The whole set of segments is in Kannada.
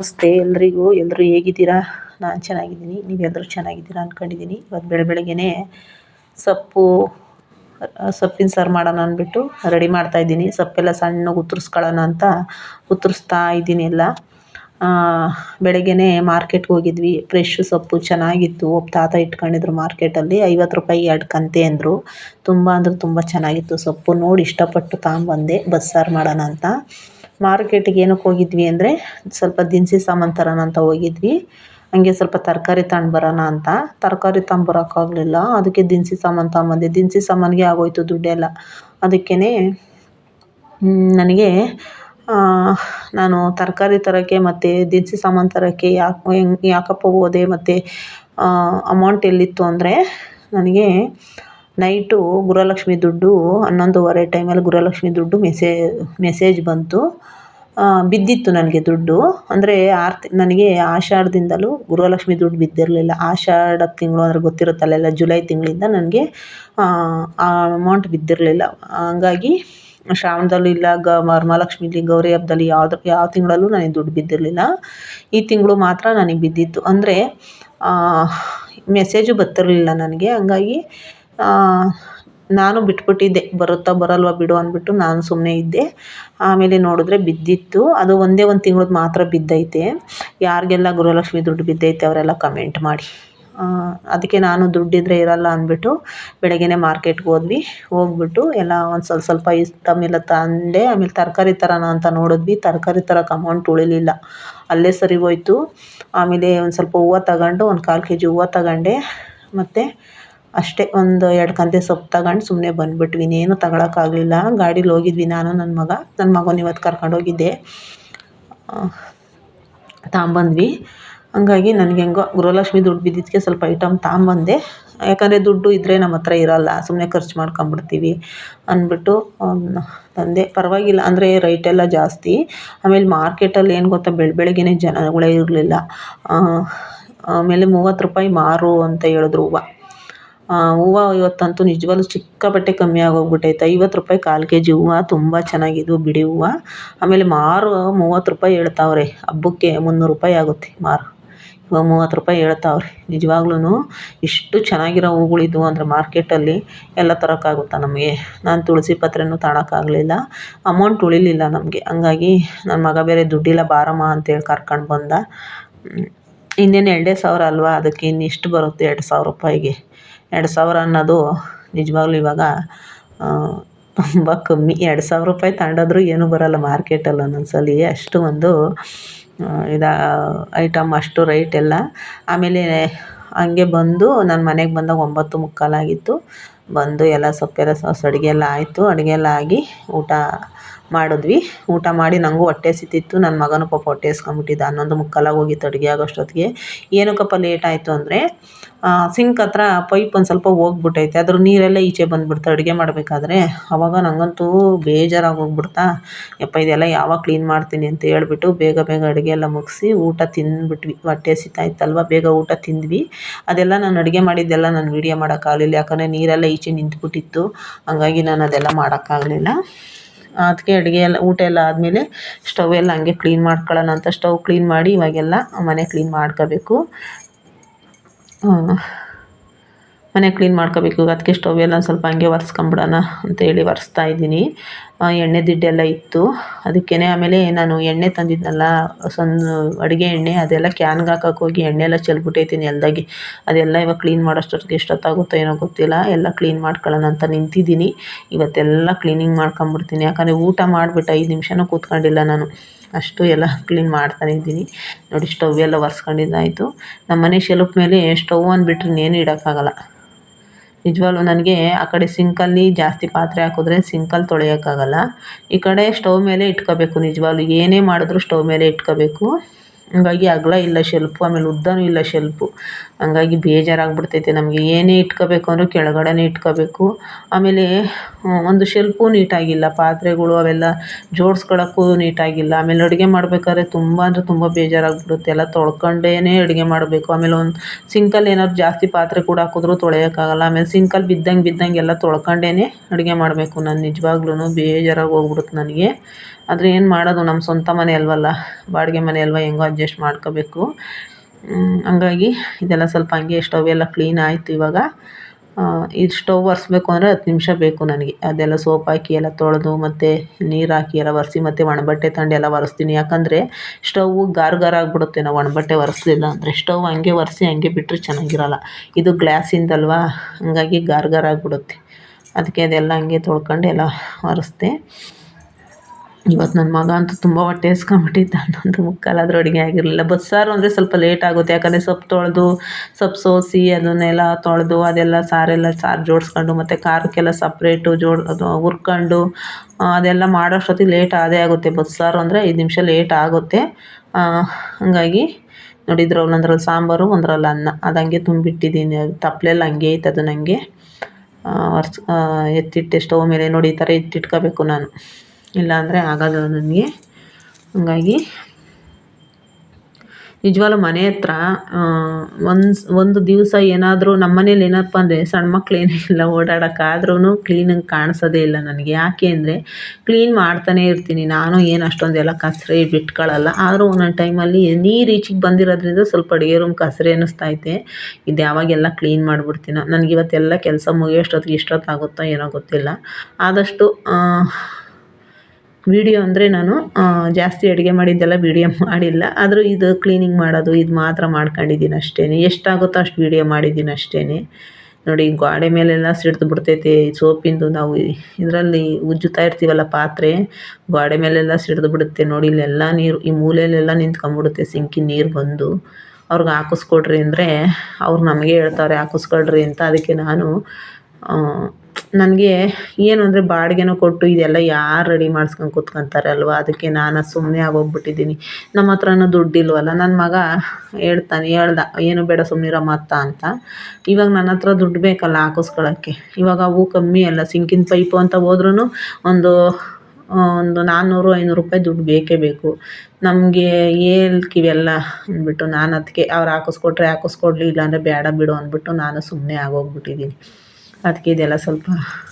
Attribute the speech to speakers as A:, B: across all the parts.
A: ನಮಸ್ತೆ ಎಲ್ರಿಗೂ. ಎಲ್ಲರೂ ಹೇಗಿದ್ದೀರಾ? ನಾನು ಚೆನ್ನಾಗಿದ್ದೀನಿ. ನೀವೆಲ್ಲರೂ ಚೆನ್ನಾಗಿದ್ದೀರಾ ಅಂದ್ಕೊಂಡಿದ್ದೀನಿ ಇವತ್ತು ಬೆಳೆ, ಬೆಳಗ್ಗೆನೇ ಸೊಪ್ಪು ಸೊಪ್ಪಿನ ಸಾರು ಮಾಡೋಣ ಅಂದ್ಬಿಟ್ಟು ರೆಡಿ ಮಾಡ್ತಾಯಿದ್ದೀನಿ ಸೊಪ್ಪೆಲ್ಲ ಸಣ್ಣಗೆ ಉತ್ತರಿಸ್ಕೊಳ್ಳೋಣ ಅಂತ ಉತ್ತರಿಸ್ತಾ ಇದ್ದೀನಿ ಎಲ್ಲ. ಬೆಳಗ್ಗೆನೇ ಮಾರ್ಕೆಟ್ಗೆ ಹೋಗಿದ್ವಿ. ಫ್ರೆಶ್ ಸೊಪ್ಪು ಚೆನ್ನಾಗಿತ್ತು. ಒಬ್ಬ ತಾತ ಇಟ್ಕೊಂಡಿದ್ರು ಮಾರ್ಕೆಟಲ್ಲಿ. ಐವತ್ತು ರೂಪಾಯಿ ಎರಡು ಕಂತೆ ಅಂದರು. ತುಂಬ ಅಂದ್ರೆ ತುಂಬ ಚೆನ್ನಾಗಿತ್ತು ಸೊಪ್ಪು. ನೋಡಿ ಇಷ್ಟಪಟ್ಟು ತಗೊಂಬಂದೆ ಬಸ್ಸಾರು ಮಾಡೋಣ ಅಂತ. ಮಾರ್ಕೆಟಿಗೆ ಏನಕ್ಕೆ ಹೋಗಿದ್ವಿ ಅಂದರೆ ಸ್ವಲ್ಪ ದಿನಸಿ ಸಾಮಾನು ತರೋಣ ಅಂತ ಹೋಗಿದ್ವಿ. ಹಂಗೆ ಸ್ವಲ್ಪ ತರಕಾರಿ ತಗೊಂಡು ಬರೋಣ ಅಂತ. ತರಕಾರಿ ತಗೊಂಬರೋಕ್ಕಾಗಲಿಲ್ಲ ಅದಕ್ಕೆ ದಿನಸಿ ಸಾಮಾನು ತಗೊಂಬಂದೆ. ದಿನಸಿ ಸಾಮಾನಿಗೆ ಆಗೋಯ್ತು ದುಡ್ಡೆಲ್ಲ. ಅದಕ್ಕೇ ನನಗೆ ನಾನು ತರಕಾರಿ ತರೋಕ್ಕೆ ಮತ್ತು ದಿನಸಿ ಸಾಮಾನು ತರೋಕ್ಕೆ ಯಾಕೆ ಹೆಂಗೆ ಯಾಕಪ್ಪ ಹೋದೆ ಮತ್ತು ಅಮೌಂಟ್ ಎಲ್ಲಿತ್ತು ಅಂದರೆ ನನಗೆ ನೈಟು ಗೃಹಲಕ್ಷ್ಮಿ ದುಡ್ಡು, ಹನ್ನೊಂದುವರೆ ಟೈಮಲ್ಲಿ ಗೃಹಲಕ್ಷ್ಮಿ ದುಡ್ಡು ಮೆಸೇ ಮೆಸೇಜ್ ಬಂತು. ಬಿದ್ದಿತ್ತು ನನಗೆ ದುಡ್ಡು. ಅಂದರೆ ಆರು ತಿ ನನಗೆ ಆಷಾಢದಿಂದಲೂ ಗೃಹಲಕ್ಷ್ಮಿ ದುಡ್ಡು ಬಿದ್ದಿರಲಿಲ್ಲ. ಆಷಾಢ ತಿಂಗಳು ಅಂದರೆ ಗೊತ್ತಿರುತ್ತಲ್ಲ, ಎಲ್ಲ ಜುಲೈ ತಿಂಗಳಿಂದ ನನಗೆ, ಆ ಅಮೌಂಟ್ ಬಿದ್ದಿರಲಿಲ್ಲ. ಹಂಗಾಗಿ ಶ್ರಾವಣದಲ್ಲೂ ಇಲ್ಲ, ಗ ವರಮಹಾಲಕ್ಷ್ಮೀಲಿ ಗೌರಿ ಹಬ್ಬದಲ್ಲಿ ಯಾವ್ದು, ಯಾವ ತಿಂಗಳಲ್ಲೂ ನನಗೆ ದುಡ್ಡು ಬಿದ್ದಿರಲಿಲ್ಲ. ಈ ತಿಂಗಳು ಮಾತ್ರ ನನಗೆ ಬಿದ್ದಿತ್ತು. ಅಂದರೆ ಮೆಸೇಜು ಬರ್ತಿರ್ಲಿಲ್ಲ ನನಗೆ. ಹಂಗಾಗಿ ನಾನು ಬಿಟ್ಬಿಟ್ಟಿದ್ದೆ. ಬರುತ್ತಾ ಬರಲ್ವಾ ಬಿಡು ಅಂದ್ಬಿಟ್ಟು ನಾನು ಸುಮ್ಮನೆ ಇದ್ದೆ. ಆಮೇಲೆ ನೋಡಿದ್ರೆ ಬಿದ್ದಿತ್ತು. ಅದು ಒಂದೇ ಒಂದು ತಿಂಗಳದ್ದು ಮಾತ್ರ ಬಿದ್ದೈತೆ. ಯಾರಿಗೆಲ್ಲ ಗೃಹಲಕ್ಷ್ಮಿ ದುಡ್ಡು ಬಿದ್ದೈತೆ ಅವರೆಲ್ಲ ಕಮೆಂಟ್ ಮಾಡಿ. ಅದಕ್ಕೆ ನಾನು ದುಡ್ಡಿದ್ರೆ ಇರಲ್ಲ ಅಂದ್ಬಿಟ್ಟು ಬೆಳಗ್ಗೆನೇ ಮಾರ್ಕೆಟ್ಗೆ ಹೋದ್ವಿ. ಹೋಗ್ಬಿಟ್ಟು ಎಲ್ಲ ಒಂದು ಸ್ವಲ್ಪ ಸ್ವಲ್ಪ ಇಷ್ಟಮಿಲ್ಲ ತಂದೆ, ಆಮೇಲೆ ತರಕಾರಿ ತರೋಣ ಅಂತ ನೋಡಿದ್ವಿ. ತರಕಾರಿ ತರೋಕೆ ಅಮೌಂಟ್ ಉಳಿಲಿಲ್ಲ. ಅಲ್ಲೇ ಸರಿ ಹೋಯ್ತು. ಆಮೇಲೆ ಒಂದು ಸ್ವಲ್ಪ ಹೂವು ತಗೊಂಡು, ಒಂದು ಕಾಲು ಕೆ ಜಿ ಹೂವು ತಗೊಂಡೆ. ಮತ್ತು ಅಷ್ಟೇ ಒಂದು ಎರಡು ಕಂತೆ ಸೊಪ್ಪು ತಗೊಂಡು ಸುಮ್ಮನೆ ಬಂದ್ಬಿಟ್ವಿ. ಇನ್ನೇನು ತಗೊಳಕ್ಕಾಗಲಿಲ್ಲ ಗಾಡೀಲಿ ಹೋಗಿದ್ವಿ ನಾನು ನನ್ನ ಮಗ. ನನ್ನ ಮಗನ ಇವತ್ತು ಕರ್ಕೊಂಡೋಗಿದ್ದೆ ತಗೊಂಬಂದ್ವಿ ಹಂಗಾಗಿ ನನಗೆ ಹೆಂಗೋ ಗೃಹಲಕ್ಷ್ಮಿ ದುಡ್ಡು ಬಿದ್ದಿದ್ದಕ್ಕೆ ಸ್ವಲ್ಪ ಐಟಮ್ ತಗೊಂಬಂದೆ ಯಾಕಂದರೆ ದುಡ್ಡು ಇದ್ದರೆ ನಮ್ಮ ಹತ್ರ ಇರೋಲ್ಲ. ಸುಮ್ಮನೆ ಖರ್ಚು ಮಾಡ್ಕೊಂಬಿಡ್ತೀವಿ ಅಂದ್ಬಿಟ್ಟು ತಂದೆ. ಪರವಾಗಿಲ್ಲ. ಅಂದರೆ ರೇಟೆಲ್ಲ ಜಾಸ್ತಿ. ಆಮೇಲೆ ಮಾರ್ಕೆಟಲ್ಲಿ ಏನು ಗೊತ್ತಾ, ಬೆಳ, ಬೆಳಗ್ಗೆನೇ ಜನಗಳೇ ಇರಲಿಲ್ಲ. ಆಮೇಲೆ ಮೂವತ್ತು ರೂಪಾಯಿ ಮಾರು ಅಂತ ಹೇಳಿದ್ರು ಹೂವು. ಹೂವು ಇವತ್ತಂತೂ ನಿಜವಾಗ್ಲೂ ಸಿಕ್ಕಾಪಟ್ಟೆ ಕಮ್ಮಿ ಆಗೋಗ್ಬಿಟ್ಟೈತೆ. ಐವತ್ತು ರೂಪಾಯಿ ಕಾಲು ಕೆ ಜಿ ಹೂವು, ತುಂಬ ಚೆನ್ನಾಗಿದ್ವು ಬಿಡಿ ಹೂವು. ಆಮೇಲೆ ಮಾರು ಮೂವತ್ತು ರೂಪಾಯಿ ಹೇಳ್ತಾವ್ರೆ, ಹಬ್ಬಕ್ಕೆ ಮುನ್ನೂರು ರೂಪಾಯಿ ಆಗುತ್ತೆ ಮಾರು. ಇವಾಗ ಮೂವತ್ತು ರೂಪಾಯಿ ಹೇಳ್ತಾವ್ರೆ ನಿಜವಾಗ್ಲೂ ಇಷ್ಟು ಚೆನ್ನಾಗಿರೋ ಹೂಗಳಿದ್ವು ಅಂದರೆ ಮಾರ್ಕೆಟಲ್ಲಿ ಎಲ್ಲ ತರೋಕ್ಕಾಗುತ್ತಾ ನಮಗೆ? ನಾನು ತುಳಸಿ ಪತ್ರೆನೂ ತಗೊಳಕ್ಕಾಗಲಿಲ್ಲ ಅಮೌಂಟ್ ಉಳಿಲಿಲ್ಲ ನಮಗೆ. ಹಂಗಾಗಿ ನನ್ನ ಮಗ ಬೇರೆ ದುಡ್ಡಿಲ್ಲ, ಬಾರಮ್ಮ ಅಂತೇಳಿ ಕರ್ಕೊಂಡು ಬಂದ. ಇನ್ನೇನು ಎರಡೇ ಸಾವಿರ ಅಲ್ವಾ? ಅದಕ್ಕೆ ಇನ್ನಿಷ್ಟು ಬರುತ್ತೆ ಎರಡು ಸಾವಿರ ರೂಪಾಯಿಗೆ. ಎರಡು ಸಾವಿರ ಅನ್ನೋದು ನಿಜವಾಗ್ಲೂ ಇವಾಗ ತುಂಬ ಕಮ್ಮಿ. ಎರಡು ಸಾವಿರ ರೂಪಾಯಿ ತಗೊಂಡೋದ್ರೂ ಏನೂ ಬರೋಲ್ಲ ಮಾರ್ಕೆಟಲ್ಲಿ ಒಂದೊಂದು ಸಲ ಅಷ್ಟು ಒಂದು ಇದು ಐಟಮ್ ಅಷ್ಟು ರೈಟ್ ಎಲ್ಲ. ಆಮೇಲೆ ಹಂಗೆ ಬಂದು ನನ್ನ ಮನೆಗೆ ಬಂದಾಗ ಒಂಬತ್ತು ಮುಕ್ಕಾಲಾಗಿತ್ತು. ಬಂದು ಎಲ್ಲ ಸೊಪ್ಪೆಲ್ಲ ಅಡುಗೆ ಎಲ್ಲ ಆಯಿತು. ಅಡುಗೆ ಎಲ್ಲ ಆಗಿ ಊಟ ಮಾಡಿದ್ವಿ. ಊಟ ಮಾಡಿ ನನಗೂ ಹೊಟ್ಟೆ ಹಸಿತಿತ್ತು. ನನ್ನ ಮಗನೂ ಪಾಪ ಹೊಟ್ಟೆ ಹಸ್ಕೊಂಬಿಟ್ಟಿದ್ದ ಹನ್ನೊಂದು ಮುಕ್ಕಾಲಾಗಿ ಹೋಗಿತ್ತು ಅಡುಗೆ ಆಗೋಷ್ಟೊತ್ತಿಗೆ. ಏನಕ್ಕಪ್ಪ ಲೇಟ್ ಆಯಿತು ಅಂದರೆ ಸಿಂಕ್ ಹತ್ರ ಪೈಪ್ ಒಂದು ಸ್ವಲ್ಪ ಹೋಗ್ಬಿಟ್ಟೈತೆ ಅದ್ರ ನೀರೆಲ್ಲ ಈಚೆ ಬಂದ್ಬಿಡ್ತು. ಅಡುಗೆ ಮಾಡಬೇಕಾದ್ರೆ. ಅವಾಗ ನನಗಂತೂ ಬೇಜಾರಾಗಿ ಹೋಗ್ಬಿಡ್ತಾ, ಯಪ್ಪ, ಇದೆಲ್ಲ ಯಾವಾಗ ಕ್ಲೀನ್ ಮಾಡ್ತೀನಿ? ಅಂತ ಹೇಳ್ಬಿಟ್ಟು ಬೇಗ ಬೇಗ ಅಡುಗೆ ಎಲ್ಲ ಮುಗಿಸಿ ಊಟ ತಿಂದ್ಬಿಟ್ವಿ. ಹೊಟ್ಟೆ ಹಸಿತಾ ಇತ್ತಲ್ವ ಬೇಗ ಊಟ ತಿಂದ್ವಿ. ಅದೆಲ್ಲ ನಾನು ಅಡುಗೆ ಮಾಡಿದ್ದೆಲ್ಲ ನಾನು ವೀಡಿಯೋ ಮಾಡೋಕ್ಕಾಗಲಿಲ್ಲ ಯಾಕಂದರೆ ನೀರೆಲ್ಲ ಈಚೆ ನಿಂತ್ಬಿಟ್ಟಿತ್ತು. ಹಂಗಾಗಿ ನಾನು ಅದೆಲ್ಲ ಮಾಡೋಕ್ಕಾಗಲಿಲ್ಲ ಅದಕ್ಕೆ ಅಡುಗೆ ಎಲ್ಲ, ಊಟ ಎಲ್ಲ ಆದಮೇಲೆ ಸ್ಟವ್ ಎಲ್ಲ ಹಂಗೆ ಕ್ಲೀನ್ ಮಾಡ್ಕೊಳ್ಳೋಣ ಅಂತ ಸ್ಟವ್ ಕ್ಲೀನ್ ಮಾಡಿ ಇವಾಗೆಲ್ಲ ಮನೆ ಕ್ಲೀನ್ ಮಾಡ್ಕೋಬೇಕು. ಮನೆ ಕ್ಲೀನ್ ಮಾಡ್ಕೋಬೇಕು. ಅದಕ್ಕೆ ಸ್ಟವ್ ಎಲ್ಲ ಸ್ವಲ್ಪ ಹಂಗೆ ಒರೆಸ್ಕೊಂಬಿಡೋಣ ಅಂತೇಳಿ ಒರೆಸ್ತಾ ಇದ್ದೀನಿ. ಎಣ್ಣೆ ದಿಡ್ಡೆಲ್ಲ ಇತ್ತು. ಅದಕ್ಕೇ ಆಮೇಲೆ ನಾನು ಎಣ್ಣೆ ತಂದಿದ್ನಲ್ಲ ಸಣ್ಣ ಅಡುಗೆ ಎಣ್ಣೆ, ಅದೆಲ್ಲ ಕ್ಯಾನ್ಗೆ ಹಾಕೋಕೆ ಹೋಗಿ ಎಣ್ಣೆ ಎಲ್ಲ ಚೆಲ್ಬಿಟ್ಟೈತೀನಿ ನೆಲದಾಗೆ ಅದೆಲ್ಲ ಇವಾಗ ಕ್ಲೀನ್ ಮಾಡೋಷ್ಟೊತ್ತಿಗೆ ಎಷ್ಟೊತ್ತಾಗುತ್ತೋ ಏನೋ ಗೊತ್ತಿಲ್ಲ. ಎಲ್ಲ ಕ್ಲೀನ್ ಮಾಡ್ಕೊಳ್ಳೋಣ ಅಂತ ನಿಂತಿದ್ದೀನಿ. ಇವತ್ತೆಲ್ಲ ಕ್ಲೀನಿಂಗ್ ಮಾಡ್ಕೊಂಬಿಡ್ತೀನಿ. ಯಾಕಂದರೆ ಊಟ ಮಾಡಿಬಿಟ್ಟು ಐದು ನಿಮಿಷನೂ ಕೂತ್ಕೊಂಡಿಲ್ಲ ನಾನು. ಅಷ್ಟು ಎಲ್ಲ ಕ್ಲೀನ್ ಮಾಡ್ತಾನೆ ಇದ್ದೀನಿ. ನೋಡಿ ಸ್ಟವ್ ಎಲ್ಲ ಒರೆಸ್ಕೊಂಡಿದ್ದಾಯಿತು. ನಮ್ಮ ಮನೆ ಶೆಲ್ಫ್ ಮೇಲೆ ಸ್ಟವ್ ಅಂದ್ಬಿಟ್ರೆ ಇನ್ನೇನು ಇಡೋಕ್ಕಾಗಲ್ಲ. ನಿಜವಾಗ್ಲೂ ನನಗೆ ಆ ಕಡೆ ಸಿಂಕಲ್ಲಿ ಜಾಸ್ತಿ ಪಾತ್ರೆ ಹಾಕಿದ್ರೆ ಸಿಂಕಲ್ಲಿ ತೊಳೆಯೋಕ್ಕಾಗಲ್ಲ. ಈ ಕಡೆ ಸ್ಟವ್ ಮೇಲೆ ಇಟ್ಕೋಬೇಕು ನಿಜವಾಗ್ಲೂ ಏನೇ ಮಾಡಿದ್ರು ಸ್ಟವ್ ಮೇಲೆ ಇಟ್ಕೋಬೇಕು. ಹಂಗಾಗಿ ಅಗಲ ಇಲ್ಲ ಶೆಲ್ಫು ಆಮೇಲೆ ಉದ್ದನೂ ಇಲ್ಲ ಶೆಲ್ಫು ಹಂಗಾಗಿ ಬೇಜಾರಾಗ್ಬಿಡ್ತೈತೆ ನಮಗೆ. ಏನೇ ಇಟ್ಕೋಬೇಕು ಅಂದರೂ ಕೆಳಗಡೆನೇ ಇಟ್ಕೋಬೇಕು. ಆಮೇಲೆ ಒಂದು ಶೆಲ್ಫು ನೀಟಾಗಿಲ್ಲ, ಪಾತ್ರೆಗಳು ಅವೆಲ್ಲ ಜೋಡಿಸ್ಕೊಳಕ್ಕೂ ನೀಟಾಗಿಲ್ಲ. ಆಮೇಲೆ ಅಡುಗೆ ಮಾಡ್ಬೇಕಾದ್ರೆ ತುಂಬ ಅಂದರೆ ತುಂಬ ಬೇಜಾರಾಗ್ಬಿಡುತ್ತೆ. ಎಲ್ಲ ತೊಳ್ಕೊಂಡೇ ಅಡುಗೆ ಮಾಡಬೇಕು. ಆಮೇಲೆ ಒಂದು ಸಿಂಕಲ್ಲಿ ಏನಾದ್ರು ಜಾಸ್ತಿ ಪಾತ್ರೆ ಕೂಡ ಹಾಕಿದ್ರೂ ತೊಳೆಯೋಕ್ಕಾಗಲ್ಲ. ಆಮೇಲೆ ಸಿಂಕಲ್ಲಿ ಬಿದ್ದಂಗೆ ಬಿದ್ದಂಗೆ ಎಲ್ಲ ತೊಳ್ಕೊಂಡೇ ಅಡುಗೆ ಮಾಡಬೇಕು. ನಾನು ನಿಜವಾಗ್ಲೂ ಬೇಜಾರಾಗಿ ಹೋಗ್ಬಿಡುತ್ತೆ ನನಗೆ. ಆದರೆ ಏನು ಮಾಡೋದು? ನಮ್ಮ ಸ್ವಂತ ಮನೆ ಅಲ್ವಲ್ಲ. ಬಾಡಿಗೆ ಮನೆ ಅಲ್ವ? ಹೆಂಗೋ ಅಡ್ಜಸ್ಟ್ ಮಾಡ್ಕೋಬೇಕು. ಹಂಗಾಗಿ ಇದೆಲ್ಲ ಸ್ವಲ್ಪ ಹಂಗೆ ಸ್ಟವ್ ಎಲ್ಲ ಕ್ಲೀನ್ ಆಯಿತು ಇವಾಗ. ಇದು ಸ್ಟವ್ ಒರೆಸ್ಬೇಕು ಅಂದರೆ ಹತ್ತು ನಿಮಿಷ ಬೇಕು ನನಗೆ. ಅದೆಲ್ಲ ಸೋಪ್ ಹಾಕಿ ಎಲ್ಲ ತೊಳೆದು ಮತ್ತು ನೀರು ಹಾಕಿ ಎಲ್ಲ ಒರೆಸಿ ಮತ್ತು ಒಣಬಟ್ಟೆ ತಗೊಂಡು ಎಲ್ಲ ಒರೆಸ್ತೀನಿ. ಯಾಕಂದರೆ ಸ್ಟವ್ವು ಗಾರ್ ಗಾರ್ ಆಗಿಬಿಡುತ್ತೆ. ನಾವು ಒಣಬಟ್ಟೆ ಒರೆಸ್ಲಿಲ್ಲ ಅಂದರೆ ಸ್ಟವ್ ಹಂಗೆ ಒರೆಸಿ ಹಂಗೆ ಬಿಟ್ಟರೆ ಚೆನ್ನಾಗಿರಲ್ಲ. ಇದು ಗ್ಲಾಸಿಂದಲ್ವಾ? ಹಂಗಾಗಿ ಗಾರ್ ಗಾರ್ ಆಗಿಬಿಡುತ್ತೆ. ಅದಕ್ಕೆ ಅದೆಲ್ಲ ಹಂಗೆ ತೊಳ್ಕೊಂಡು ಎಲ್ಲ ಒರೆಸ್ದೆ. ಇವತ್ತು ನನ್ನ ಮಗ ಅಂತೂ ತುಂಬ ಹೊಟ್ಟೆ ಹಸ್ಕೊಂಬಿಟ್ಟಿದ್ದ ಹನ್ನೊಂದು ಮುಕ್ಕಾಲಾದರೂ ಅಡುಗೆ ಆಗಿರಲಿಲ್ಲ. ಬಸ್ಸಾರು ಅಂದರೆ ಸ್ವಲ್ಪ ಲೇಟ್ ಆಗುತ್ತೆ. ಯಾಕಂದರೆ ಸೊಪ್ಪು ತೊಳೆದು, ಸೊಪ್ಪು ಸೋಸಿ ಅದನ್ನೆಲ್ಲ ತೊಳೆದು, ಅದೆಲ್ಲ ಸಾರೆಲ್ಲ ಸಾರು ಜೋಡಿಸ್ಕೊಂಡು ಮತ್ತು ಖಾರಕ್ಕೆಲ್ಲ ಸಪ್ರೇಟು ಜೋಡ್, ಅದು ಹುರ್ಕೊಂಡು ಅದೆಲ್ಲ ಮಾಡೋಷ್ಟೊತ್ತಿಗೆ ಲೇಟ್ ಆದೇ ಆಗುತ್ತೆ. ಬಸ್ಸಾರು ಅಂದರೆ ಐದು ನಿಮಿಷ ಲೇಟ್ ಆಗುತ್ತೆ. ಹಾಗಾಗಿ ನೋಡಿದ್ರೆ ಒಂದ್ರಲ್ಲಿ ಸಾಂಬಾರು, ಒಂದ್ರಲ್ಲಿ ಅನ್ನ. ಅದು ಹಂಗೆ ತುಂಬಿಟ್ಟಿದ್ದೀನಿ. ತಪ್ಪಲೆಲ್ಲ ಹಂಗೆ ಐತೆ ಅದು ನನಗೆ ಎತ್ತಿಟ್ಟೆ ಸ್ಟವ್ ಮೇಲೆ ನೋಡಿ ಈ ಥರ ಎತ್ತಿಟ್ಕೋಬೇಕು ನಾನು. ಇಲ್ಲಾಂದರೆ ಆಗಲ್ಲ ನನಗೆ. ಹಂಗಾಗಿ ನಿಜವಾಗ್ಲೂ ಮನೆ ಹತ್ರ ಒಂದು ಒಂದು ದಿವಸ ಏನಾದರೂ ನಮ್ಮ ಮನೇಲಿ ಏನಪ್ಪ ಅಂದರೆ ಸಣ್ಣ ಮಕ್ಳು ಇಲ್ಲ ಓಡಾಡೋಕ್ಕಾದ್ರೂ ಕ್ಲೀನಾಗಿ ಕಾಣಿಸೋದೇ ಇಲ್ಲ ನನಗೆ. ಯಾಕೆ ಅಂದರೆ ಕ್ಲೀನ್ ಮಾಡ್ತಾನೇ ಇರ್ತೀನಿ. ನಾನು ಏನು ಅಷ್ಟೊಂದೆಲ್ಲ ಕಸರೆ ಬಿಟ್ಕೊಳ್ಳಲ್ಲ ಆದರೂ ಒಂದೊಂದು ಟೈಮಲ್ಲಿ ನೀರು ಈಚೆಗೆ ಬಂದಿರೋದ್ರಿಂದ ಸ್ವಲ್ಪ ಅಡುಗೆ ರೂಮ್ ಕಸರೆ ಅನ್ನಿಸ್ತೈತೆ ಇದು ಯಾವಾಗೆಲ್ಲ ಕ್ಲೀನ್ ಮಾಡಿಬಿಡ್ತೀನೋ. ನನಗೆ ಇವತ್ತೆಲ್ಲ ಕೆಲಸ ಮುಗಿಯೋಷ್ಟೊತ್ತಿಗೆ ಎಷ್ಟೊತ್ತಾಗುತ್ತೋ ಏನೋ ಗೊತ್ತಿಲ್ಲ. ಆದಷ್ಟು ವೀಡಿಯೋ ಅಂದರೆ ನಾನು ಜಾಸ್ತಿ ಅಡುಗೆ ಮಾಡಿದ್ದೆಲ್ಲ ವಿಡಿಯೋ ಮಾಡಿಲ್ಲ. ಆದರೂ ಇದು ಕ್ಲೀನಿಂಗ್ ಮಾಡೋದು, ಇದು ಮಾತ್ರ ಮಾಡ್ಕೊಂಡಿದ್ದೀನಿ ಅಷ್ಟೇ ಎಷ್ಟಾಗುತ್ತೋ ಅಷ್ಟು ವಿಡಿಯೋ ಮಾಡಿದ್ದೀನಿ ಅಷ್ಟೇ ನೋಡಿ, ಗೋಡೆ ಮೇಲೆಲ್ಲ ಸಿಡ್ದು ಬಿಡ್ತೈತೆ. ಸೋಪಿಂದು ನಾವು ಇದರಲ್ಲಿ ಉಜ್ಜುತ್ತಾ ಇರ್ತೀವಲ್ಲ ಪಾತ್ರೆ, ಗೋಡೆ ಮೇಲೆಲ್ಲ ಸಿಡ್ದು ಬಿಡುತ್ತೆ. ನೋಡಿ, ಇಲ್ಲೆಲ್ಲ ನೀರು, ಈ ಮೂಲೆಯಲ್ಲೆಲ್ಲ ನಿಂತ್ಕೊಂಡ್ಬಿಡುತ್ತೆ ಸಿಂಕಿ ನೀರು ಬಂದು. ಅವ್ರಿಗೆ ಹಾಕಿಸ್ಕೊಡ್ರಿ ಅಂದರೆ ಅವ್ರು ನಮಗೆ ಹೇಳ್ತಾರೆ, ಹಾಕಿಸ್ಕೊಳ್ರಿ ಅಂತ. ಅದಕ್ಕೆ ನಾನು ನನಗೆ ಏನು ಅಂದರೆ ಬಾಡಿಗೆನೂ ಕೊಟ್ಟು ಇದೆಲ್ಲ ಯಾರು ರೆಡಿ ಮಾಡ್ಸ್ಕೊಂಡು ಕೂತ್ಕೊಂತಾರೆ ಅಲ್ವಾ? ಅದಕ್ಕೆ ನಾನು ಸುಮ್ಮನೆ ಆಗೋಗ್ಬಿಟ್ಟಿದ್ದೀನಿ. ನಮ್ಮ ಹತ್ರನೂ ದುಡ್ಡಿಲ್ವಲ್ಲ ನನ್ನ ಮಗ ಹೇಳ್ತಾನೆ, ಹೇಳ್ದ, ಏನು ಬೇಡ ಸುಮ್ಮನಿರಮ್ಮ ಮತ್ತ ಅಂತ. ಇವಾಗ ನನ್ನ ಹತ್ರ ದುಡ್ಡು ಬೇಕಲ್ಲ ಹಾಕಿಸ್ಕೊಳಕ್ಕೆ. ಇವಾಗ ಅವು ಕಮ್ಮಿ ಅಲ್ಲ, ಸಿಂಕಿನ ಪೈಪು ಅಂತ ಹೋದ್ರೂ ಒಂದು ಒಂದು ನಾನ್ನೂರು ಐನೂರು ರೂಪಾಯಿ ದುಡ್ಡು ಬೇಕೇ ಬೇಕು. ನಮಗೆ ಇವೆಲ್ಲ ಅಂದ್ಬಿಟ್ಟು ನಾನು ಅದಕ್ಕೆ ಅವ್ರು ಹಾಕಿಸ್ಕೊಟ್ರೆ ಹಾಕಿಸ್ಕೊಡ್ಲಿ, ಇಲ್ಲಾಂದರೆ ಬೇಡ ಬಿಡು ಅಂದ್ಬಿಟ್ಟು ನಾನು ಸುಮ್ಮನೆ ಆಗೋಗ್ಬಿಟ್ಟಿದ್ದೀನಿ. ಅದಕ್ಕೆ ಇದೆಲ್ಲ ಸ್ವಲ್ಪ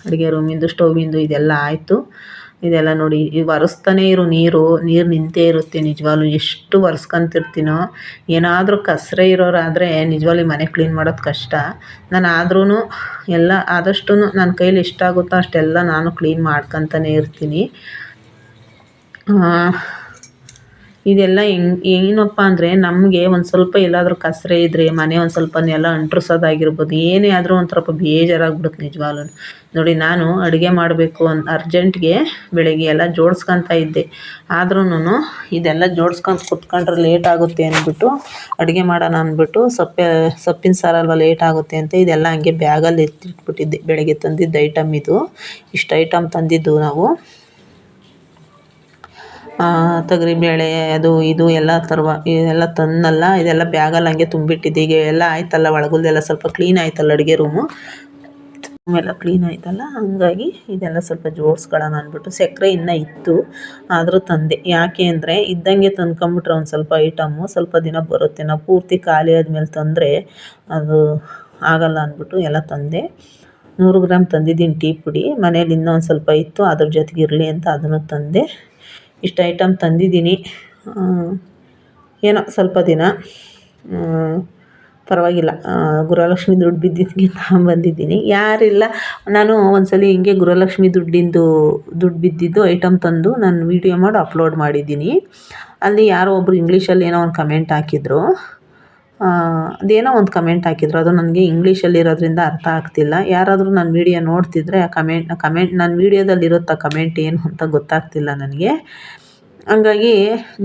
A: ಅಡುಗೆ ರೂಮಿಂದು, ಸ್ಟೌವಿಂದು ಇದೆಲ್ಲ ಆಯಿತು. ಇದೆಲ್ಲ ನೋಡಿ ಒರೆಸ್ತಾನೇ ಇರು ನೀರು ನೀರು ನಿಂತೇ ಇರುತ್ತೆ ನಿಜವಾಗ್ಲೂ. ಎಷ್ಟು ಒರೆಸ್ಕೊಂತಿರ್ತೀನೋ. ಏನಾದರೂ ಕಸರೆ ಇರೋರಾದರೆ ನಿಜವಾಗ್ಲೂ ಮನೆ ಕ್ಲೀನ್ ಮಾಡೋದು ಕಷ್ಟ. ನಾನು ಆದ್ರೂ ಎಲ್ಲ ಆದಷ್ಟು ನನ್ನ ಕೈಲಿ ಎಷ್ಟಾಗುತ್ತೋ ಅಷ್ಟೆಲ್ಲ ನಾನು ಕ್ಲೀನ್ ಮಾಡ್ಕೊತಾನೆ ಇರ್ತೀನಿ. ಇದೆಲ್ಲ ಹೆಂಗ್, ಏನಪ್ಪ ಅಂದರೆ ನಮಗೆ ಒಂದು ಸ್ವಲ್ಪ ಎಲ್ಲಾದರೂ ಕಸರೆ ಇದ್ದರೆ ಮನೆ ಒಂದು ಸ್ವಲ್ಪ ನೆಲ ಅಂಟ್ರಿಸೋದಾಗಿರ್ಬೋದು, ಏನೇ ಆದರೂ ಒಂಥರ ಸ್ವಲ್ಪ ಬೇಜಾರಾಗ್ಬಿಡುತ್ತೆ ನಿಜವಾಗ್ಲೂ. ನೋಡಿ, ನಾನು ಅಡುಗೆ ಮಾಡಬೇಕು ಅಂತ ಅರ್ಜೆಂಟ್ಗೆ ಬೆಳಗ್ಗೆ ಎಲ್ಲ ಜೋಡ್ಸ್ಕೊತ ಇದ್ದೆ. ಆದ್ರೂ ಇದೆಲ್ಲ ಜೋಡ್ಸ್ಕೊಂಡು ಕುತ್ಕೊಂಡ್ರೆ ಲೇಟ್ ಆಗುತ್ತೆ ಅಂದ್ಬಿಟ್ಟು ಅಡುಗೆ ಮಾಡೋಣ ಅಂದ್ಬಿಟ್ಟು ಸೊಪ್ಪೆ, ಸೊಪ್ಪಿನ ಸಾರಲ್ವ ಲೇಟ್ ಆಗುತ್ತೆ ಅಂತ ಇದೆಲ್ಲ ಹಂಗೆ ಬ್ಯಾಗಲ್ಲಿ ಎತ್ತಿಟ್ಬಿಟ್ಟಿದ್ದೆ. ಬೆಳಗ್ಗೆ ತಂದಿದ್ದು ಐಟಮ್ ಇದು. ಇಷ್ಟು ಐಟಮ್ ತಂದಿದ್ದು ನಾವು. ತೊಗರಿಬೇಳೆ ಅದು ಇದು ಎಲ್ಲ ತರುವ, ಇದೆಲ್ಲ ತಂದಲ್ಲ, ಇದೆಲ್ಲ ಬ್ಯಾಗಲ್ಲಿ ಹಂಗೆ ತುಂಬಿಟ್ಟಿದ್ದೆ. ಈಗ ಎಲ್ಲ ಆಯ್ತಲ್ಲ ಒಳಗಲ್ದೆಲ್ಲ ಸ್ವಲ್ಪ ಕ್ಲೀನ್ ಆಯ್ತಲ್ಲ ಅಡುಗೆ ರೂಮು ಎಲ್ಲ ಕ್ಲೀನ್ ಆಯ್ತಲ್ಲ, ಹಂಗಾಗಿ ಇದೆಲ್ಲ ಸ್ವಲ್ಪ ಜೋಡಿಸ್ಕೊಳ್ಳೋಣ ಅಂದ್ಬಿಟ್ಟು ಸಕ್ಕರೆ ಇನ್ನೂ ಇತ್ತು, ಆದರೂ ತಂದೆ. ಯಾಕೆ ಅಂದರೆ, ಇದ್ದಂಗೆ ತಂದ್ಕೊಂಬಿಟ್ರೆ ಒಂದು ಸ್ವಲ್ಪ ಐಟಮ್ಮು ಸ್ವಲ್ಪ ದಿನ ಬರುತ್ತೆ. ನಾವು ಪೂರ್ತಿ ಖಾಲಿ ಆದಮೇಲೆ ತಂದರೆ ಅದು ಆಗಲ್ಲ ಅಂದ್ಬಿಟ್ಟು ಎಲ್ಲ ತಂದೆ. ನೂರು ಗ್ರಾಮ್ ತಂದಿದ್ದೀನಿ ಟೀ ಪುಡಿ. ಮನೇಲಿ ಇನ್ನೂ ಒಂದು ಸ್ವಲ್ಪ ಇತ್ತು, ಅದ್ರ ಜೊತೆಗೆ ಇರಲಿ ಅಂತ ಅದನ್ನು ತಂದೆ. ಇಷ್ಟು ಐಟಮ್ ತಂದಿದ್ದೀನಿ. ಏನೋ ಸ್ವಲ್ಪ ದಿನ. ಪರವಾಗಿಲ್ಲ. ಗೃಹಲಕ್ಷ್ಮಿ ದುಡ್ಡು ಬಿದ್ದಿದ್ದಕ್ಕೆ ಬಂದಿದ್ದೀನಿ ಯಾರಿಲ್ಲ, ನಾನು ಒಂದು ಹಿಂಗೆ ಗೃಹಲಕ್ಷ್ಮಿ ದುಡ್ಡಿಂದು, ದುಡ್ಡು ಬಿದ್ದಿದ್ದು ಐಟಮ್ ತಂದು ನಾನು ವೀಡಿಯೋ ಮಾಡಿ ಅಪ್ಲೋಡ್ ಮಾಡಿದ್ದೀನಿ. ಅಲ್ಲಿ ಯಾರೋ ಒಬ್ಬರು ಇಂಗ್ಲೀಷಲ್ಲಿ ಏನೋ ಒಂದು ಕಮೆಂಟ್ ಹಾಕಿದ್ರು. ಅದೇನೋ ಒಂದು ಕಮೆಂಟ್ ಹಾಕಿದ್ರು. ಅದು ನನಗೆ ಇಂಗ್ಲೀಷಲ್ಲಿರೋದ್ರಿಂದ ಅರ್ಥ ಆಗ್ತಿಲ್ಲ. ಯಾರಾದರೂ ನನ್ನ ವಿಡಿಯೋ ನೋಡ್ತಿದ್ರೆ ಆ ಕಮೆಂಟ್ ಕಮೆಂಟ್ ನನ್ನ ವೀಡಿಯೋದಲ್ಲಿರುತ್ತಾ ಕಮೆಂಟ್ ಏನು ಅಂತ ಗೊತ್ತಾಗ್ತಿಲ್ಲ ನನಗೆ. ಹಂಗಾಗಿ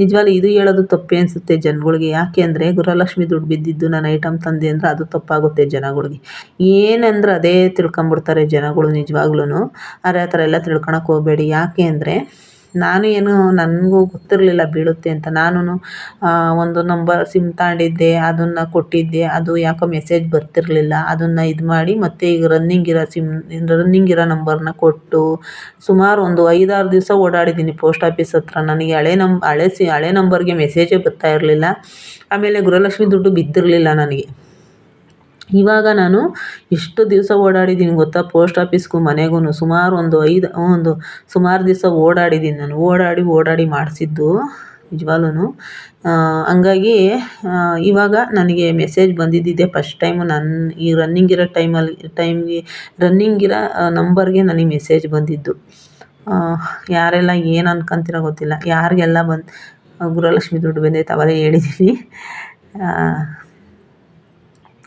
A: ನಿಜವಾಗ್ಲೂ ಇದು ಹೇಳೋದು ತಪ್ಪೇ ಅನಿಸುತ್ತೆ ಜನಗಳಿಗೆ. ಯಾಕೆ ಅಂದರೆ ಗೃಹಲಕ್ಷ್ಮಿ ದುಡ್ಡು ಬಿದ್ದಿದ್ದು ನಾನು ಐಟಮ್ ತಂದೆ ಅಂದರೆ ಅದು ತಪ್ಪಾಗುತ್ತೆ ಜನಗಳಿಗೆ. ಏನಂದ್ರೆ ಅದೇ ತಿಳ್ಕೊಂಬಿಡ್ತಾರೆ ಜನಗಳು ನಿಜವಾಗ್ಲೂ ಆದರೆ ಆ ಥರ ಎಲ್ಲ ತಿಳ್ಕೊಳಕ್ಕೆ ಹೋಗಬೇಡಿ. ಯಾಕೆ ಅಂದರೆ ನಾನು ಏನು ನನಗೂ ಗೊತ್ತಿರಲಿಲ್ಲ ಬೀಳುತ್ತೆ ಅಂತ. ನಾನು ಒಂದು ನಂಬರ್ ಸಿಮ್ ತಗೊಂಡಿದ್ದೆ, ಅದನ್ನು ಕೊಟ್ಟಿದ್ದೆ, ಅದು ಯಾಕೋ ಮೆಸೇಜ್ ಬರ್ತಿರಲಿಲ್ಲ. ಅದನ್ನು ಇದು ಮಾಡಿ ಮತ್ತೆ ಈಗ ರನ್ನಿಂಗ್ ಇರೋ ಸಿಮ್ ರನ್ನಿಂಗ್ ಇರೋ ನಂಬರ್ನ ಕೊಟ್ಟು ಸುಮಾರು ಒಂದು ಐದಾರು ದಿವಸ ಓಡಾಡಿದ್ದೀನಿ ಪೋಸ್ಟ್ ಆಫೀಸ್ ಹತ್ರ. ನನಗೆ ಹಳೆ ನಂಬ್ ಹಳೆ ಸಿ, ಹಳೆ ನಂಬರ್ಗೆ ಮೆಸೇಜೇ ಬರ್ತಾ ಇರಲಿಲ್ಲ. ಆಮೇಲೆ ಗೃಹಲಕ್ಷ್ಮಿ ದುಡ್ಡು ಬಿದ್ದಿರಲಿಲ್ಲ ನನಗೆ. ಇವಾಗ ನಾನು ಎಷ್ಟು ದಿವಸ ಓಡಾಡಿದ್ದೀನಿ ಗೊತ್ತಾ? ಪೋಸ್ಟ್ ಆಫೀಸ್ಗೂ ಮನೆಗೂ ಸುಮಾರು ಒಂದು ಐದು, ಒಂದು ಸುಮಾರು ದಿವಸ ಓಡಾಡಿದ್ದೀನಿ ನಾನು. ಓಡಾಡಿ ಓಡಾಡಿ ಮಾಡಿಸಿದ್ದು ನಿಜವಾಗ್ಲೂ ಹಂಗಾಗಿ ಇವಾಗ ನನಗೆ ಮೆಸೇಜ್ ಬಂದಿದ್ದಿದೆ ಫಸ್ಟ್ ಟೈಮು ನನ್ನ ಈ ರನ್ನಿಂಗ್ ಇರೋ ಟೈಮಲ್ಲಿ, ಟೈಮ್ಗೆ ರನ್ನಿಂಗ್ ಇರೋ ನಂಬರ್ಗೆ ನನಗೆ ಮೆಸೇಜ್ ಬಂದಿದ್ದು. ಯಾರೆಲ್ಲ ಏನು ಅನ್ಕೊಂತೀರೋ ಗೊತ್ತಿಲ್ಲ. ಯಾರಿಗೆಲ್ಲ ಬಂದು ಗೃಹಲಕ್ಷ್ಮಿ ದುಡ್ಡು ಬಂದೈತೆ ಅವರೇ ಹೇಳಿದ್ದೀನಿ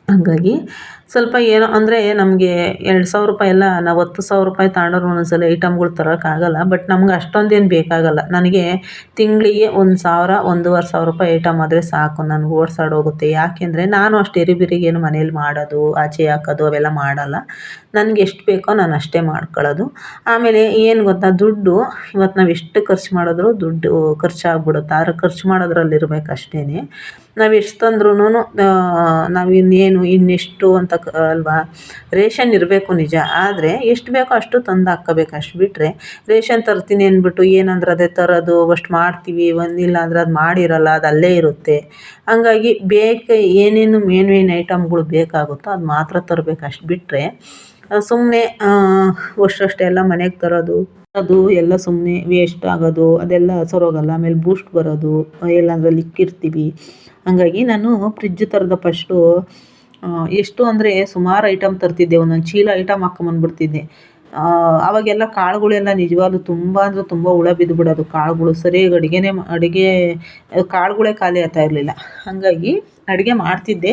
A: ಹಾಗಾಗಿ ಸ್ವಲ್ಪ ಏನೋ ಅಂದರೆ ನಮಗೆ ಎರಡು ಸಾವಿರ ರೂಪಾಯಿ ಎಲ್ಲ ನಾವು ಹತ್ತು ಸಾವಿರ ರೂಪಾಯಿ ತಗೊಂಡ್ರು ಒಂದೊಂದು ಐಟಮ್ಗಳು ತರೋಕ್ಕಾಗಲ್ಲ ಬಟ್ ನಮ್ಗೆ ಅಷ್ಟೊಂದೇನು ಬೇಕಾಗಲ್ಲ. ನನಗೆ ತಿಂಗಳಿಗೆ ಒಂದು ಸಾವಿರ, ಒಂದೂವರೆ ಸಾವಿರ ರೂಪಾಯಿ ಐಟಮ್ ಆದರೆ ಸಾಕು, ನನಗೆ ಓಡ್ಸಾಡೋಗುತ್ತೆ ಯಾಕೆಂದರೆ ನಾನು ಅಷ್ಟು ಎರಿಬಿರಿಗೇನು ಮನೇಲಿ ಮಾಡೋದು, ಆಚೆ ಹಾಕೋದು ಅವೆಲ್ಲ ಮಾಡಲ್ಲ. ನನಗೆ ಎಷ್ಟು ಬೇಕೋ ನಾನು ಅಷ್ಟೇ ಮಾಡ್ಕೊಳ್ಳೋದು ಆಮೇಲೆ ಏನು ಗೊತ್ತಾ, ದುಡ್ಡು ಇವತ್ತು ನಾವು ಎಷ್ಟು ಖರ್ಚು ಮಾಡಿದ್ರು ದುಡ್ಡು ಖರ್ಚಾಗ್ಬಿಡುತ್ತೆ. ಆದರೆ ಖರ್ಚು ಮಾಡೋದ್ರಲ್ಲಿರ್ಬೇಕು ಅಷ್ಟೇ ನಾವು ಎಷ್ಟು ತಂದ್ರೂ ನಾವು ಇನ್ನೇನು, ಇನ್ನೆಷ್ಟು ಅಂತ ಅಲ್ವಾ? ರೇಷನ್ ಇರಬೇಕು ನಿಜ. ಆದರೆ ಎಷ್ಟು ಬೇಕೋ ಅಷ್ಟು ತಂದು ಹಾಕ್ಕೋಬೇಕು. ಅಷ್ಟು ಬಿಟ್ಟರೆ ರೇಷನ್ ತರ್ತೀನಿ ಅಂದ್ಬಿಟ್ಟು ಏನಂದ್ರೆ ಅದೇ ತರೋದು ಅಷ್ಟು ಮಾಡ್ತೀವಿ ಒಂದಿಲ್ಲ ಅಂದ್ರೆ ಅದು ಮಾಡಿರಲ್ಲ, ಅದು ಅಲ್ಲೇ ಇರುತ್ತೆ. ಹಂಗಾಗಿ ಬೇಕು ಏನೇನು ಮೇನ್ ಮೇನ್ ಐಟಮ್ಗಳು ಬೇಕಾಗುತ್ತೋ ಅದು ಮಾತ್ರ ತರಬೇಕು. ಅಷ್ಟು ಬಿಟ್ಟರೆ ಸುಮ್ಮನೆ ಅಷ್ಟಷ್ಟೆಲ್ಲ ಮನೆಗೆ ತರೋದು. ಅದು ಎಲ್ಲ ಸುಮ್ಮನೆ ವೇಸ್ಟ್ ಆಗೋದು, ಅದೆಲ್ಲ ಸರೋಗಲ್ಲ, ಆಮೇಲೆ ಬೂಸ್ಟ್ ಬರೋದು ಎಲ್ಲಾಂದ್ರೆ ಇಕ್ಕಿರ್ತೀವಿ ಹಂಗಾಗಿ ನಾನು ಫ್ರಿಜ್ ತರದ ಫಸ್ಟು ಎಷ್ಟು ಅಂದರೆ ಸುಮಾರು ಐಟಮ್ ತರ್ತಿದ್ದೆ, ಒಂದೊಂದು ಚೀಲ ಐಟಮ್ ಹಾಕೊಂಬಂದ್ಬಿಡ್ತಿದ್ದೆ ಅವಾಗೆಲ್ಲ ಕಾಳುಗಳೆಲ್ಲ ನಿಜವಾಗ್ಲೂ ತುಂಬ ಅಂದರೆ ತುಂಬ ಹುಳ ಬಿದ್ದುಬಿಡೋದು ಕಾಳುಗಳು ಸರಿಯಾಗಿ ಅಡುಗೆನೇ ಅಡುಗೆ, ಕಾಳುಗಳೇ ಖಾಲಿ ಆಗ್ತಾ ಇರಲಿಲ್ಲ. ಹಾಗಾಗಿ ಅಡುಗೆ ಮಾಡ್ತಿದ್ದೆ.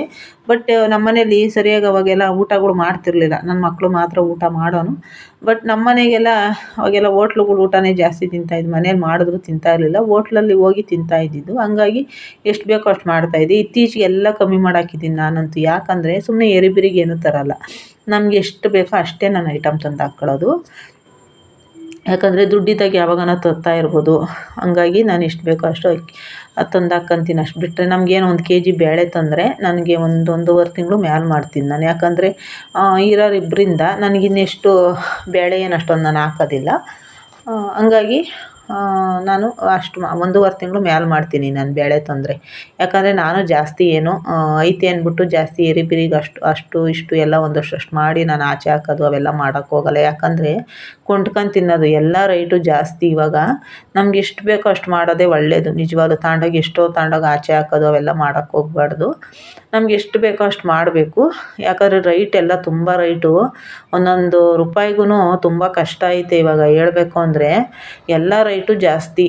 A: ಬಟ್ ನಮ್ಮ ಮನೇಲಿ ಸರಿಯಾಗಿ ಅವಾಗೆಲ್ಲ ಊಟಗಳು ಮಾಡ್ತಿರಲಿಲ್ಲ. ನನ್ನ ಮಕ್ಕಳು ಮಾತ್ರ ಊಟ ಮಾಡೋನು. ಬಟ್ ನಮ್ಮ ಮನೆಗೆಲ್ಲ ಅವಾಗೆಲ್ಲ ಹೋಟ್ಲುಗಳು ಊಟನೇ ಜಾಸ್ತಿ ತಿಂತಾಯಿದ್ದು ಮನೇಲಿ ಮಾಡಿದ್ರು ತಿಂತಾ ಇರಲಿಲ್ಲ. ಹೋಟ್ಲಲ್ಲಿ ಹೋಗಿ ತಿಂತಾ ಇದ್ದಿದ್ದು. ಹಂಗಾಗಿ ಎಷ್ಟು ಬೇಕೋ ಅಷ್ಟು ಮಾಡ್ತಾಯಿದ್ದೆ ಇತ್ತೀಚೆಗೆ ಎಲ್ಲ ಕಮ್ಮಿ ಮಾಡಾಕಿದ್ದೀನಿ ನಾನಂತೂ. ಯಾಕಂದರೆ ಸುಮ್ಮನೆ ಎರಿಬಿರಿಗೆ ಏನೂ ತರಲ್ಲ. ನಮಗೆ ಎಷ್ಟು ಬೇಕೋ ಅಷ್ಟೇ ನಾನು ಐಟಮ್ ತಂದು ಹಾಕ್ಕೊಳ್ಳೋದು ಯಾಕಂದರೆ ದುಡ್ಡಿದ್ದಾಗ ಯಾವಾಗನ ತರ್ತಾ ಇರ್ಬೋದು. ಹಾಗಾಗಿ ನಾನು ಎಷ್ಟು ಬೇಕೋ ಅಷ್ಟು ಅಕ್ಕಿ ತಂದು ಅಷ್ಟು ಬಿಟ್ಟರೆ ನಮಗೇನು ಒಂದು ಕೆ ಜಿ ಬೇಳೆ ತಂದರೆ ನನಗೆ ಒಂದು ಒಂದೂವರೆ ತಿಂಗಳು ಮ್ಯಾಲೆ ಮಾಡ್ತೀನಿ ನಾನು. ಯಾಕಂದರೆ ಇರೋರು ಇಬ್ಬರಿಂದ ನನಗಿನ್ನೆಷ್ಟು ಬೇಳೆ ಏನು ಅಷ್ಟೊಂದು ನಾನು ಹಾಕೋದಿಲ್ಲ. ಹಂಗಾಗಿ ನಾನು ಅಷ್ಟು ಒಂದೂವರೆ ತಿಂಗಳು ಮ್ಯಾಲೆ ಮಾಡ್ತೀನಿ ನಾನು ಬೇಳೆ ತೊಂದರೆ. ಯಾಕಂದರೆ ನಾನು ಜಾಸ್ತಿ ಏನು ಐತೆ ಅಂದ್ಬಿಟ್ಟು ಜಾಸ್ತಿ ಎರಿಬಿರಿಗೆ ಅಷ್ಟು ಅಷ್ಟು, ಇಷ್ಟು ಎಲ್ಲ ಒಂದಷ್ಟು ಅಷ್ಟು ಮಾಡಿ ನಾನು ಆಚೆ ಹಾಕೋದು ಅವೆಲ್ಲ ಮಾಡೋಕ್ಕೆ ಹೋಗಲ್ಲ. ಯಾಕಂದರೆ ಕೊಂಡ್ಕೊಂಡು ತಿನ್ನೋದು, ಎಲ್ಲ ರೈಟು ಜಾಸ್ತಿ ಇವಾಗ. ನಮ್ಗೆ ಎಷ್ಟು ಬೇಕೋ ಅಷ್ಟು ಮಾಡೋದೇ ಒಳ್ಳೆಯದು ನಿಜವಾಗ್ಲೂ ತಗೊಂಡೋಗಿ ಎಷ್ಟೋ ತಾಂಡೋಗಿ ಆಚೆ ಹಾಕೋದು ಅವೆಲ್ಲ ಮಾಡೋಕ್ಕೆ ಹೋಗ್ಬಾರ್ದು. ನಮ್ಗೆ ಎಷ್ಟು ಬೇಕೋ ಅಷ್ಟು ಮಾಡಬೇಕು. ಯಾಕಂದರೆ ರೈಟ್ ಎಲ್ಲ ತುಂಬ ರೈಟು. ಒಂದೊಂದು ರೂಪಾಯಿಗೂ ತುಂಬ ಕಷ್ಟ ಐತೆ ಇವಾಗ ಹೇಳಬೇಕು ಅಂದರೆ. ಎಲ್ಲ ರೈಟು ಜಾಸ್ತಿ.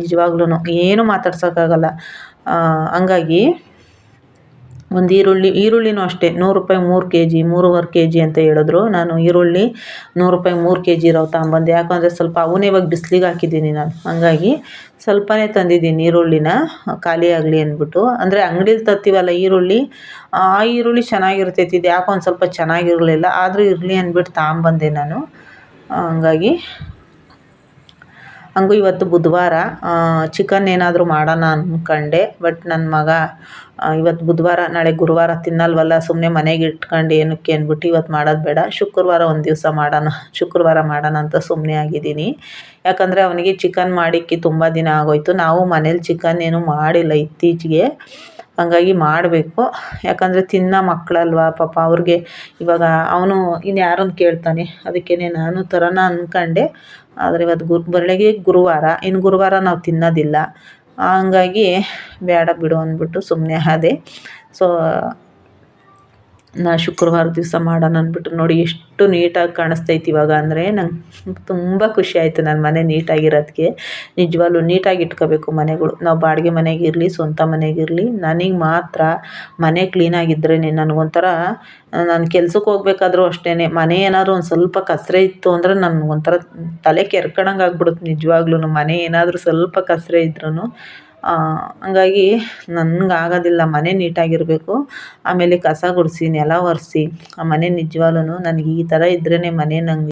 A: ನಿಜವಾಗ್ಲೂ ಏನೂ ಮಾತಾಡ್ಸೋಕ್ಕಾಗಲ್ಲ. ಹಂಗಾಗಿ ಒಂದು ಈರುಳ್ಳಿ, ಈರುಳ್ಳಿನೂ ಅಷ್ಟೇ. ನೂರು ರೂಪಾಯಿ ಮೂರು ಕೆ ಜಿ ಮೂರುವರೆ ಕೆ ಜಿ ಅಂತ ಹೇಳಿದ್ರು. ನಾನು ಈರುಳ್ಳಿ ನೂರು ರೂಪಾಯಿ ಮೂರು ಕೆ ಜಿ ಇರೋವು ತಗೊಂಬಂದೆ. ಯಾಕಂದರೆ ಸ್ವಲ್ಪ ಅವನೇ ಇವಾಗ ಬಿಸ್ಲಿಗೆ ಹಾಕಿದ್ದೀನಿ ನಾನು. ಹಂಗಾಗಿ ಸ್ವಲ್ಪನೇ ತಂದಿದ್ದೀನಿ ಈರುಳ್ಳಿನ. ಖಾಲಿ ಆಗಲಿ ಅಂದ್ಬಿಟ್ಟು. ಅಂದರೆ ಅಂಗಡೀಲಿ ತರ್ತೀವಲ್ಲ ಈರುಳ್ಳಿ, ಆ ಈರುಳ್ಳಿ ಚೆನ್ನಾಗಿರ್ತೈತಿ. ಇದು ಯಾಕೋ ಒಂದು ಸ್ವಲ್ಪ ಚೆನ್ನಾಗಿರಲಿಲ್ಲ. ಆದರೂ ಇರಲಿ ಅಂದ್ಬಿಟ್ಟು ತಗೊಂಬಂದೆ ನಾನು. ಹಂಗಾಗಿ ಹಂಗೂ ಇವತ್ತು ಬುಧವಾರ ಚಿಕನ್ ಏನಾದರೂ ಮಾಡೋಣ ಅಂದ್ಕೊಂಡೆ ಬಟ್ ನನ್ನ ಮಗ ಇವತ್ತು ಬುಧವಾರ, ನಾಳೆ ಗುರುವಾರ ತಿನ್ನಲ್ವಲ್ಲ ಸುಮ್ಮನೆ ಮನೆಗೆ ಇಟ್ಕೊಂಡು ಏನಕ್ಕೆ ಅಂದ್ಬಿಟ್ಟು ಇವತ್ತು ಮಾಡೋದು ಬೇಡ. ಶುಕ್ರವಾರ ಒಂದು ದಿವಸ ಮಾಡೋಣ, ಶುಕ್ರವಾರ ಮಾಡೋಣ ಅಂತ ಸುಮ್ಮನೆ ಆಗಿದ್ದೀನಿ. ಯಾಕಂದರೆ ಅವನಿಗೆ ಚಿಕನ್ ಮಾಡಿಕ್ಕಿ ತುಂಬ ದಿನ ಆಗೋಯ್ತು. ನಾವು ಮನೇಲಿ ಚಿಕನ್ ಏನು ಮಾಡಿಲ್ಲ ಇತ್ತೀಚೆಗೆ. ಹಂಗಾಗಿ ಮಾಡಬೇಕು. ಯಾಕಂದರೆ ತಿನ್ನೋ ಮಕ್ಕಳಲ್ವ ಪಾಪ ಅವ್ರಿಗೆ ಇವಾಗ ಅವನು ಇನ್ನು ಯಾರನ್ನು ಕೇಳ್ತಾನೆ ಅದಕ್ಕೇ ನಾನು ಥರನ ಅಂದ್ಕೊಂಡೆ ಆದರೆ ಇವತ್ತು ಗುರು, ಬೆಳಗ್ಗೆ ಗುರುವಾರ, ಇನ್ನು ಗುರುವಾರ ನಾವು ತಿನ್ನೋದಿಲ್ಲ. ಹಂಗಾಗಿ ಬೇಡ ಬಿಡು ಅಂದ್ಬಿಟ್ಟು ಸುಮ್ಮನೆ ಆದೆ. ಸೊ ನಾ ಶುಕ್ರವಾರ ದಿವಸ ಮಾಡೋಣ ಅಂದ್ಬಿಟ್ಟು ನೋಡಿ ಎಷ್ಟು ನೀಟಾಗಿ ಕಾಣಿಸ್ತೈತಿ ಇವಾಗ ಅಂದರೆ ನಂಗೆ ತುಂಬ ಖುಷಿ ಆಯಿತು ನನ್ನ ಮನೆ ನೀಟಾಗಿರೋದಕ್ಕೆ. ನಿಜವಾಗ್ಲೂ ನೀಟಾಗಿ ಇಟ್ಕೋಬೇಕು ಮನೆಗಳು. ನಾವು ಬಾಡಿಗೆ ಮನೆಗಿರಲಿ, ಸ್ವಂತ ಮನೆಗಿರಲಿ, ನನಗೆ ಮಾತ್ರ ಮನೆ ಕ್ಲೀನಾಗಿದ್ದರೆ ನನಗೊಂಥರ ನಾನು ಕೆಲ್ಸಕ್ಕೆ ಹೋಗ್ಬೇಕಾದ್ರೂ ಅಷ್ಟೇ ಮನೆ ಏನಾದರೂ ಒಂದು ಸ್ವಲ್ಪ ಕಸರೆ ಇತ್ತು ಅಂದರೆ ನನಗೊಂಥರ ತಲೆ ಕೆರ್ಕಣಂಗೆ ಆಗ್ಬಿಡುತ್ತೆ ನಿಜವಾಗ್ಲೂ ಮನೆ ಏನಾದರೂ ಸ್ವಲ್ಪ ಕಸರೆ ಇದ್ರೂ ಹಂಗಾಗಿ ನನ್ಗೆ ಆಗೋದಿಲ್ಲ ಮನೆ ನೀಟಾಗಿರಬೇಕು. ಆಮೇಲೆ ಕಸ ಗುಡಿಸಿ, ನೆಲ ಒರೆಸಿ, ಆ ಮನೆ ನಿಜವಾಗ್ಲೂ ನನಗೆ ಈ ಥರ ಇದ್ರೇ ಮನೆ ನಂಗೆ